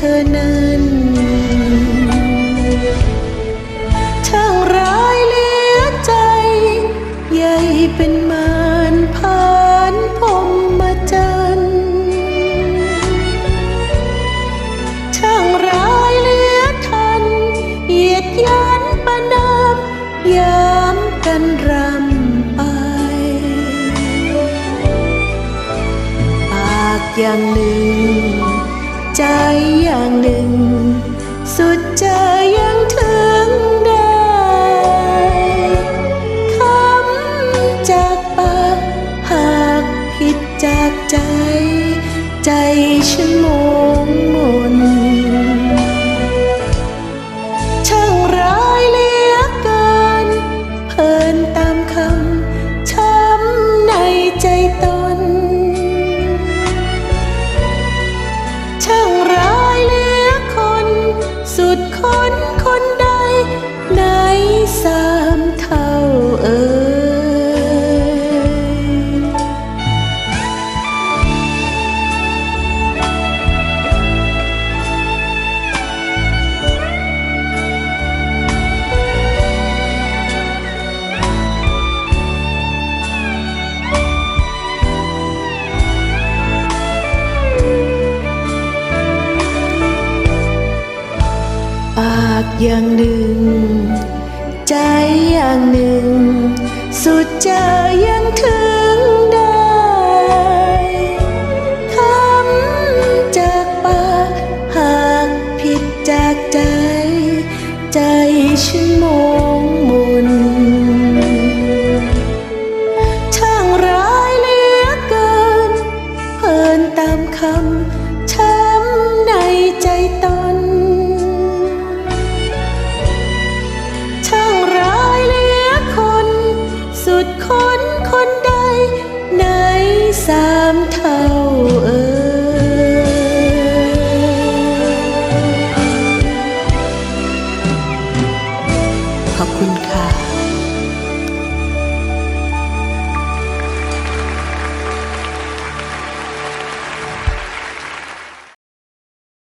ธอนั้นช่างร้ายเลือใจ ใหญ่เป็นมารผ่านพมมาจันช่างร้ายเลือทัน เหยียดยันประนามยามกันรำไปปากอย่างหนึ่ง ใจอย่างหนึ่ง สุดใจากอย่างหนึ่ง ใจอย่างหนึ่ง สุดเจอยังถึงได้คำจากปากหากผิดจากใจ ใจชื่อ